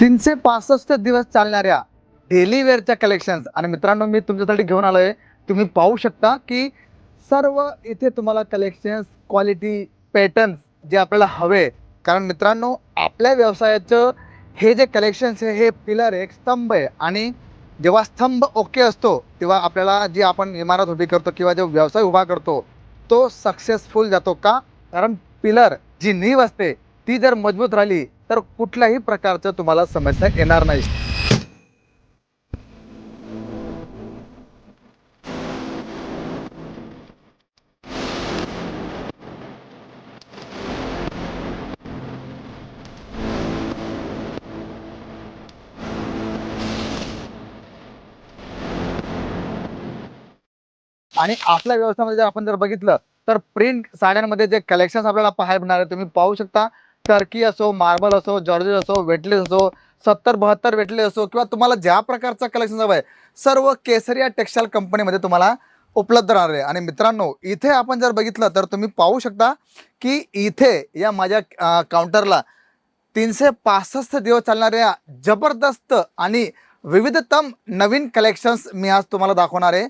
तीनशे पासष्ट दिवस चालणाऱ्या डेली वेअरच्या कलेक्शन्स आणि मित्रांनो मी तुमच्यासाठी घेऊन आलो आहे तुम्ही पाहू शकता की सर्व इथे तुम्हाला कलेक्शन्स क्वालिटी पॅटर्न्स जे आपल्याला हवे. कारण मित्रांनो आपल्या व्यवसायाचं हे जे कलेक्शन्स आहे हे पिलर आहे एक स्तंभ आहे. आणि जेव्हा स्तंभ ओके असतो तेव्हा आपल्याला जी आपण इमारत उभी करतो किंवा जो व्यवसाय उभा करतो तो सक्सेसफुल जातो का? कारण पिलर जी नीव असते ती जर मजबूत राहिली तर कुठल्याही प्रकारचं तुम्हाला समस्या येणार नाही. आणि आपल्या व्यवस्थामध्ये जर आपण जर बघितलं तर प्रिंट साड्यांमध्ये जे कलेक्शन आपल्याला पाहायला मिळणार आहे तुम्ही पाहू शकता. टर्की असो मार्बल असो जॉर्जेस असो वेटलेस असो सत्तर बहात्तर वेटलेस असो किंवा तुम्हाला ज्या प्रकारचा कलेक्शन हवं आहे सर्व केसरिया टेक्स्टाईल कंपनीमध्ये तुम्हाला उपलब्ध राहणार आहे. आणि मित्रांनो इथे आपण जर बघितलं तर तुम्ही पाहू शकता की इथे या माझ्या काउंटरला तीनशे पासष्ट दिवस चालणाऱ्या जबरदस्त आणि विविधतम नवीन कलेक्शन्स मी आज तुम्हाला दाखवणार आहे.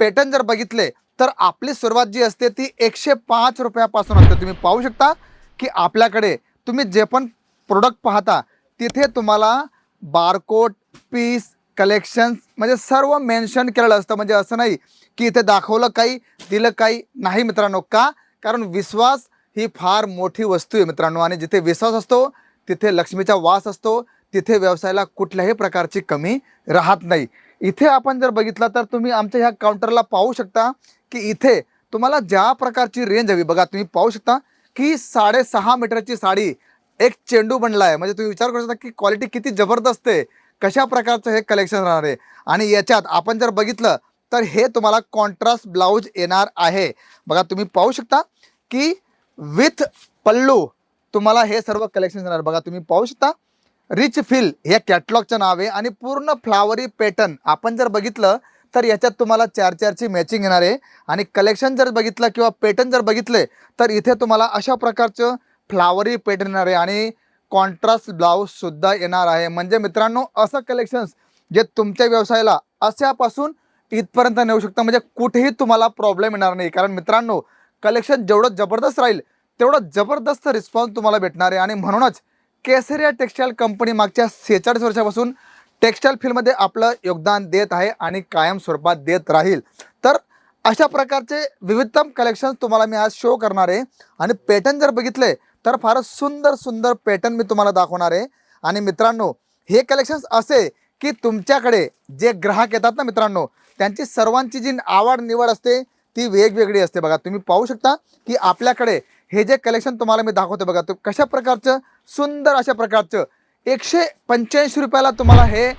पॅटर्न जर बघितले तर आपली सुरुवात जी असते ती एकशे पाच रुपयापासून असते. तुम्ही पाहू शकता की आपल्याकडे तुम्ही जे पण प्रोडक्ट पाहता तिथे तुम्हाला बारकोड पीस कलेक्शन्स म्हणजे सर्व मेन्शन केलेलं असतं. म्हणजे असं नाही की इथे दाखवलं काही दिलं काही नाही मित्रांनो का? कारण विश्वास ही फार मोठी वस्तू आहे मित्रांनो. आणि जिथे विश्वास असतो तिथे लक्ष्मीचा वास असतो. तिथे व्यवसायाला कुठल्याही प्रकारची कमी राहत नाही. इथे आपण जर बघितलं तर तुम्ही आमच्या ह्या काउंटरला पाहू शकता की इथे तुम्हाला ज्या प्रकारची रेंज हवी बघा तुम्ही पाहू शकता की साडेसहा मीटरची साडी एक चेंडू बनला आहे म्हणजे तुम्ही विचार करू शकता की क्वालिटी किती जबरदस्त आहे. कशा प्रकारचं हे कलेक्शन राहणार आहे? आणि याच्यात आपण जर बघितलं तर हे तुम्हाला कॉन्ट्रास्ट ब्लाऊज येणार आहे. बघा तुम्ही पाहू शकता की विथ पल्लू तुम्हाला हे सर्व कलेक्शन येणार. बघा तुम्ही पाहू शकता. रिच फिल हे कॅटलॉगचं नाव आहे. आणि पूर्ण फ्लावरी पॅटर्न आपण जर बघितलं तर याच्यात तुम्हाला चार चारची मॅचिंग येणार आहे. आणि कलेक्शन जर बघितलं किंवा पॅटर्न जर बघितले तर इथे तुम्हाला अशा प्रकारचं फ्लावरी पॅटर्न येणार आहे. आणि कॉन्ट्रास्ट ब्लाऊजसुद्धा येणार आहे. म्हणजे मित्रांनो असं कलेक्शन्स जे तुमच्या व्यवसायाला अशापासून इथपर्यंत नेऊ शकतं. म्हणजे कुठेही तुम्हाला प्रॉब्लेम येणार नाही. कारण मित्रांनो कलेक्शन जेवढं जबरदस्त राहील तेवढं जबरदस्त रिस्पॉन्स तुम्हाला भेटणार आहे. आणि म्हणूनच केसरिया टेक्स्टाईल कंपनी मागच्या सेहेचाळीस वर्षापासून टेक्स्टाईल फील्डमध्ये आपलं योगदान देत आहे आणि कायम स्वरूपात देत राहील. तर अशा प्रकारचे विविधतम कलेक्शन्स तुम्हाला मी आज शो करणार आहे. आणि पॅटर्न जर बघितले तर फारच सुंदर सुंदर पॅटर्न मी तुम्हाला दाखवणार आहे. आणि मित्रांनो हे कलेक्शन्स असे की तुमच्याकडे जे ग्राहक येतात ना मित्रांनो त्यांची सर्वांची जी आवड निवड असते ती वेगवेगळी असते बघा. तुम्ही पाहू शकता की आपल्याकडे हे जे कलेक्शन तुम्हाला मी दाखवतो बघा तो कशा प्रकारचं सुंदर अशा प्रकारचं एकशे पंच्याऐंशी रुपयाला तुम्हाला हे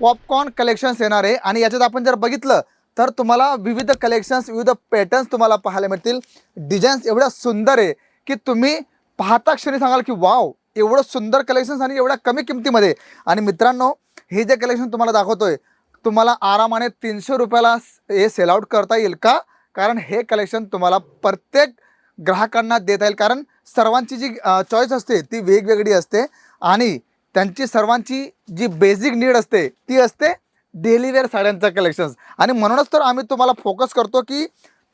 पॉपकॉर्न कलेक्शन्स येणार आहे. आणि याच्यात आपण जर बघितलं तर तुम्हाला विविध कलेक्शन्स विविध पॅटर्न्स तुम्हाला पाहायला मिळतील. डिझाईन्स एवढ्या सुंदर आहे की तुम्ही पाहता क्षणी सांगाल की वाव एवढं सुंदर कलेक्शन्स आणि एवढ्या कमी किमतीमध्ये. आणि मित्रांनो हे जे कलेक्शन तुम्हाला दाखवतोय तुम्हाला आरामाने तीनशे रुपयाला हे सेल आउट करता येईल का? कारण हे कलेक्शन तुम्हाला प्रत्येक ग्राहकांना देता येईल. कारण सर्वांची जी चॉईस असते ती वेगवेगळी असते. आणि त्यांची सर्वांची जी बेसिक नीड असते ती असते डेली वेअर साड्यांचं कलेक्शन्स आणि म्हणूनच तर आम्ही तुम्हाला फोकस करतो की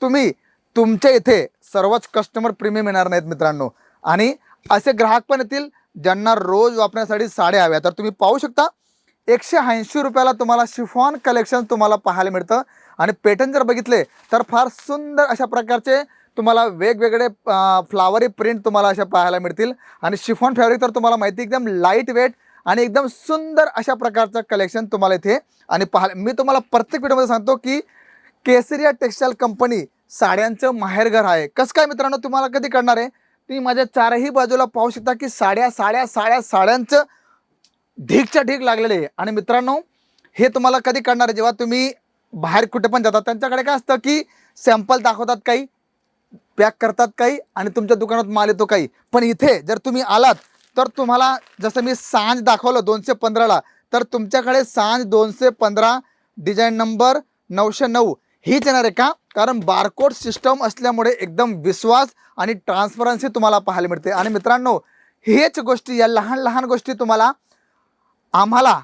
तुम्ही तुमच्या इथे सर्वच कस्टमर प्रीमियम येणार नाहीत मित्रांनो. आणि असे ग्राहक पण येतील ज्यांना रोज वापरण्यासाठी साड्या हव्या. तर तुम्ही पाहू शकता एकशे ऐंशी रुपयाला तुम्हाला शिफॉन कलेक्शन तुम्हाला पाहायला मिळतं. आणि पेटर्न जर बघितले तर फार सुंदर अशा प्रकारचे तुम्हाला वेगवेगळे फ्लावरी प्रिंट तुम्हाला अशा पाहायला मिळतील. आणि शिफॉन फॅब्रिक तर तुम्हाला माहिती एकदम लाइट वेट आणि एकदम सुंदर अशा प्रकारचं कलेक्शन तुम्हाला इथे आणि पाहायला मी तुम्हाला प्रत्येक व्हिडिओमध्ये सांगतो की केसरिया टेक्स्टाईल कंपनी साड्यांचं माहेरघर आहे. कसं काय मित्रांनो तुम्हाला कधी करणार आहे? तुम्ही माझ्या चारही बाजूला पाहू शकता की साड्या साड्या साड्या साड्यांचं ढीकच्या ढीक लागलेले आहे. आणि मित्रांनो हे तुम्हाला कधी करणार आहे? जेव्हा तुम्ही बाहेर कुठे पण जातात त्यांच्याकडे काय असतं की सॅम्पल दाखवतात काही पॅक करतात काही आणि तुमच्या दुकानात माल येतो काही. पण इथे जर तुम्ही आलात तर तुम्हाला जसं मी सांज दाखवलं दोनशे पंधराला तर तुमच्याकडे सांज दोनशे पंधरा डिझाईन नंबर नऊशे नऊ हीच येणार आहे का? कारण बारकोड सिस्टम असल्यामुळे एकदम विश्वास आणि ट्रान्सपरन्सी तुम्हाला पाहायला मिळते. आणि मित्रांनो हेच गोष्टी या लहान लहान गोष्टी तुम्हाला आम्हाला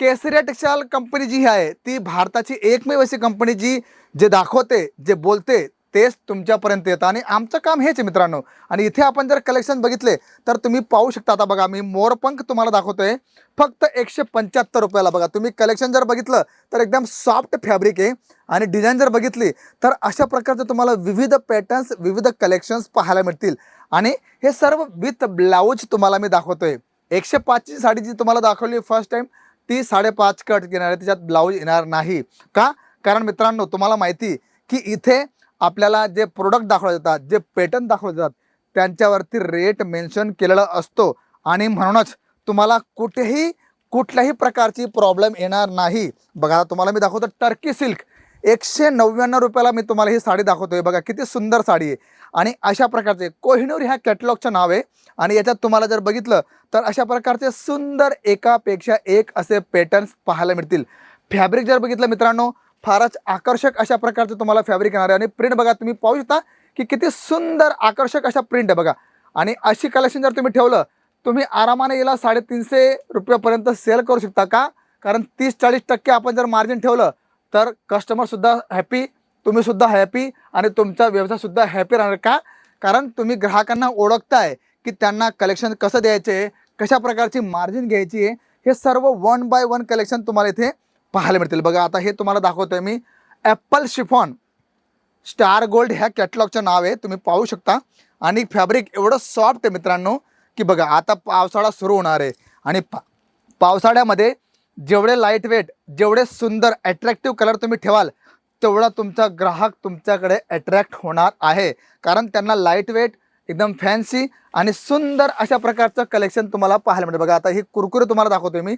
केसरिया टेक्सटाईल कंपनी जी आहे ती भारताची एकमेव अशी कंपनी जी जे दाखवते जे बोलते तेच तुमच्यापर्यंत येतं. आणि आमचं काम हेच आहे मित्रांनो. आणि इथे आपण जर कलेक्शन बघितले तर तुम्ही पाहू शकता आता बघा मी मोरपंख तुम्हाला दाखवतोय. फक्त एकशे पंच्याहत्तर रुपयाला बघा. तुम्ही कलेक्शन जर बघितलं तर एकदम सॉफ्ट फॅब्रिक आहे. आणि डिझाईन जर बघितली तर अशा प्रकारचे तुम्हाला विविध पॅटर्न्स विविध कलेक्शन्स पाहायला मिळतील. आणि हे सर्व विथ ब्लाऊज तुम्हाला मी दाखवतोय. एकशे पाचची साडी जी तुम्हाला दाखवली फर्स्ट टाईम ती साडेपाच कट येणार आहे. त्याच्यात ब्लाऊज येणार नाही. का? कारण मित्रांनो तुम्हाला माहिती की इथे आपल्याला जे प्रोडक्ट दाखवले जातात जे पॅटर्न दाखवले जातात त्यांच्यावरती रेट मेन्शन केलेला असतो. आणि म्हणूनच तुम्हाला कुठेही कुठल्याही प्रकारची प्रॉब्लेम येणार नाही. बघा तुम्हाला मी दाखवतो टर्की सिल्क एकशे नव्याण्णव रुपयाला मी तुम्हाला ही साडी दाखवतोय. बघा किती सुंदर साडी आहे. आणि अशा प्रकारचे कोहिनूर ह्या कॅटलॉगचं नाव आहे. आणि याच्यात तुम्हाला जर बघितलं तर अशा प्रकारचे सुंदर एकापेक्षा एक असे पॅटर्न्स पाहायला मिळतील. फॅब्रिक जर बघितलं मित्रांनो फारच आकर्षक अशा प्रकारचं तुम्हाला फॅब्रिक येणार आहे. आणि प्रिंट बघा तुम्ही पाहू शकता की किती सुंदर आकर्षक अशा प्रिंट आहे बघा. आणि अशी कलेक्शन जर तुम्ही ठेवलं तुम्ही आरामाने याला साडेतीनशे रुपयापर्यंत सेल करू शकता का? कारण तीस चाळीस टक्के आपण जर मार्जिन ठेवलं तर कस्टमरसुद्धा हॅपी तुम्हीसुद्धा हॅपी आणि तुमचा व्यवसायसुद्धा हॅपी राहणार का? कारण तुम्ही ग्राहकांना ओळखताय की त्यांना कलेक्शन कसं द्यायचे आहे कशा प्रकारची मार्जिन घ्यायची आहे हे सर्व वन बाय वन कलेक्शन तुम्हाला इथे पाहायला मिळतील. बघा आता हे तुम्हाला दाखवतोय मी. ॲपल शिफॉन स्टार गोल्ड ह्या कॅटलॉगचं नाव आहे. तुम्ही पाहू शकता. आणि फॅब्रिक एवढं सॉफ्ट आहे मित्रांनो की बघा आता पावसाळा सुरू होणार आहे. आणि पा पावसाळ्यामध्ये जेवढे लाइट वेट जेवढे सुंदर ॲट्रॅक्टिव्ह कलर तुम्ही ठेवाल तेवढा तुमचा ग्राहक तुमच्याकडे अट्रॅक्ट होणार आहे. कारण त्यांना लाइट वेट एकदम फॅन्सी आणि सुंदर अशा प्रकारचं कलेक्शन तुम्हाला पाहायला मिळेल. बघा आता ही कुरकुरे तुम्हाला दाखवतोय मी.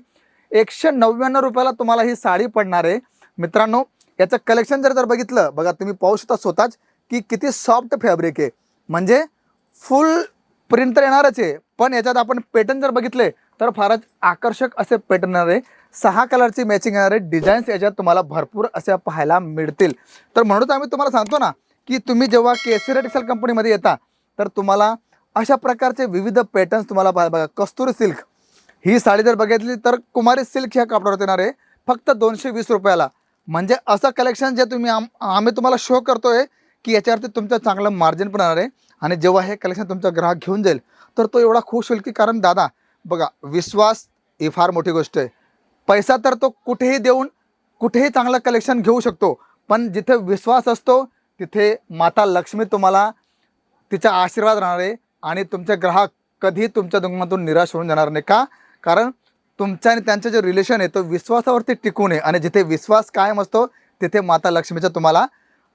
एकशे नव्याण्णव रुपयाला तुम्हाला ही साडी पडणार आहे. मित्रांनो याचं कलेक्शन जर जर बघितलं बघा तुम्ही पाहू शकता स्वतःच की किती सॉफ्ट फॅब्रिक आहे. म्हणजे फुल प्रिंट तर येणारच आहे पण याच्यात आपण पॅटर्न जर बघितले तर फारच आकर्षक असे पॅटर्न येणार आहे. सहा कलरची मॅचिंग येणार आहे. डिझाईन्स याच्यात तुम्हाला भरपूर अशा पाहायला मिळतील. तर म्हणून आम्ही तुम्हाला सांगतो ना की तुम्ही जेव्हा केसरी टेक्सल कंपनीमध्ये येता तर तुम्हाला अशा प्रकारचे विविध पॅटर्न्स तुम्हाला पाहायला बघा कस्तुरी सिल्क ही साडी जर बघितली तर कुमारी सिल्क ह्या कापडावर येणार आहे. फक्त दोनशे वीस रुपयाला. म्हणजे असं कलेक्शन जे तुम्ही आम आम्ही तुम्हाला शो करतोय की याच्यावरती तुमचं चांगलं मार्जिन पण येणार आहे. आणि जेव्हा हे कलेक्शन तुमचा ग्राहक घेऊन जाईल तर तो एवढा खुश होईल की कारण दादा बघा विश्वास ही फार मोठी गोष्ट आहे. पैसा तर तो कुठेही देऊन कुठेही चांगलं कलेक्शन घेऊ शकतो. पण जिथे विश्वास असतो तिथे माता लक्ष्मी तुम्हाला तिचा आशीर्वाद राहणार आहे. आणि तुमचे ग्राहक कधी तुमच्या दुकानातून निराश होऊन जाणार नाही का? कारण तुमचं आणि त्यांचं जे रिलेशन आहे तो विश्वासावरती टिकून आहे. आणि जिथे विश्वास कायम असतो तिथे माता लक्ष्मीचा तुम्हाला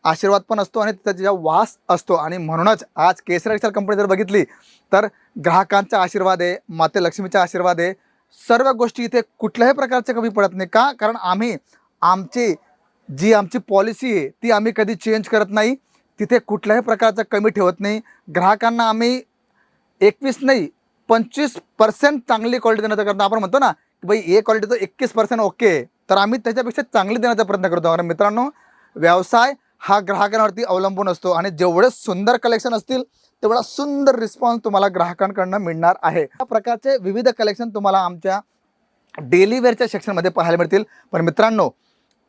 आशीर्वाद पण असतो आणि तिचा तिचा वास असतो. आणि म्हणूनच आज केसर एक्सर कंपनी जर बघितली तर ग्राहकांचा आशीर्वाद आहे माते लक्ष्मीचा आशीर्वाद आहे. सर्व गोष्टी इथे कुठल्याही प्रकारचे कमी पडत नाही. का? कारण आम्ही आमची जी आमची पॉलिसी आहे ती आम्ही कधी चेंज करत नाही. तिथे कुठल्याही प्रकारचं कमी ठेवत नाही. ग्राहकांना आम्ही एकवीस नाही पंचवीस पर्सेंट चांगली क्वालिटी देण्याचा करतो आपण म्हणतो ना की बाई ए क्वालिटीचं एकवीस पर्सेंट ओके तर आम्ही त्याच्यापेक्षा चांगली देण्याचा प्रयत्न करतो. कारण मित्रांनो व्यवसाय हा ग्राहकांवरती अवलंबून असतो आणि जेवढे सुंदर कलेक्शन असतील तेवढा सुंदर रिस्पॉन्स तुम्हाला ग्राहकांकडनं मिळणार आहे. या प्रकारचे विविध कलेक्शन तुम्हाला आमच्या डेली वेअरच्या सेक्शनमध्ये पाहायला मिळतील. पण मित्रांनो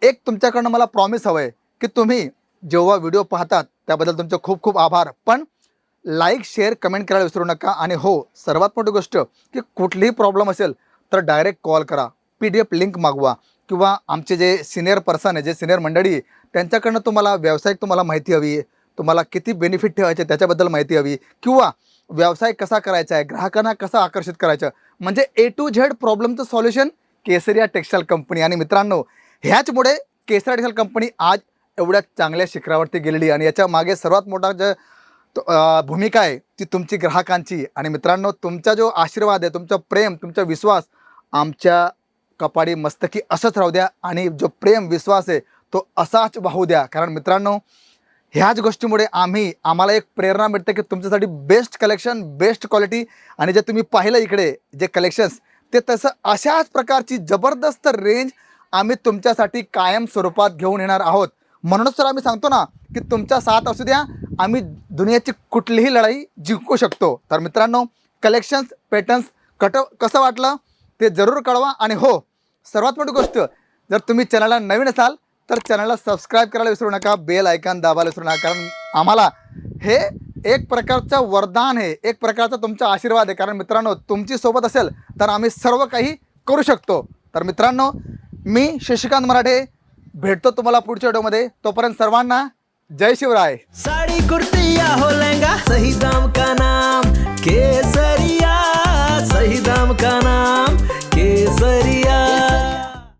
एक तुमच्याकडनं मला प्रॉमिस हवं आहे की तुम्ही जेव्हा व्हिडिओ पाहतात त्याबद्दल तुमचे खूप खूप आभार. पण लाईक शेअर कमेंट करायला विसरू नका. आणि हो सर्वात मोठी गोष्ट की कुठलीही प्रॉब्लेम असेल तर डायरेक्ट कॉल करा. पी डी एफ लिंक मागवा. किंवा आमचे जे सिनियर पर्सन आहे जे सिनियर मंडळी आहे त्यांच्याकडनं तुम्हाला व्यावसायिक तुम्हाला माहिती हवी आहे. तुम्हाला किती बेनिफिट ठेवायचे त्याच्याबद्दल माहिती हवी किंवा व्यवसाय कसा करायचा आहे ग्राहकांना कसा आकर्षित करायचं म्हणजे ए टू झेड प्रॉब्लेमचं सॉल्युशन केसरिया टेक्स्टाईल कंपनी आणि मित्रांनो ह्याचमुळे केसरिया टेक्स्टाईल कंपनी आज एवढ्या चांगल्या शिखरावरती गेलेली आणि याच्या मागे सर्वात मोठा जे भूमिका आहे ती तुमची ग्राहकांची. आणि मित्रांनो तुमचा जो आशीर्वाद आहे तुमचा प्रेम तुमचा विश्वास आमच्या कपाडी मस्तकी असंच राहू द्या. आणि जो प्रेम विश्वास आहे तो असाच वाहू द्या. कारण मित्रांनो ह्याच गोष्टीमुळे आम्ही आम्हाला एक प्रेरणा मिळते की तुमच्यासाठी बेस्ट कलेक्शन बेस्ट क्वालिटी आणि जे तुम्ही पाहिलं इकडे जे कलेक्शन्स ते तसं अशाच प्रकारची जबरदस्त रेंज आम्ही तुमच्यासाठी कायम स्वरूपात घेऊन येणार आहोत. म्हणूनच तर आम्ही सांगतो ना की तुमचा साथ असू द्या आम्ही दुनियाची कुठलीही लढाई जिंकू शकतो. तर मित्रांनो कलेक्शन्स पॅटर्न्स कट कसं वाटलं ते जरूर कळवा आणि हो सर्वात मोठी गोष्ट जर तुम्ही चॅनलला नवीन असाल तर चॅनलला सबस्क्राईब करायला विसरू नका बेल आयकॉन दाबायला विसरू नका कारण आम्हाला हे एक प्रकारचं वरदान आहे एक प्रकारचा तुमचा आशीर्वाद आहे. कारण मित्रांनो तुमची सोबत असेल तर आम्ही सर्व काही करू शकतो. तर मित्रांनो मी शशिकांत मराठे भेटतो तुम्हाला पुढच्या व्हिडिओमध्ये. तोपर्यंत सर्वांना जय शिवराय. साडी कुर्ती हो लेंगा सही दाम का नाम? केसरिया सही दाम का नाम?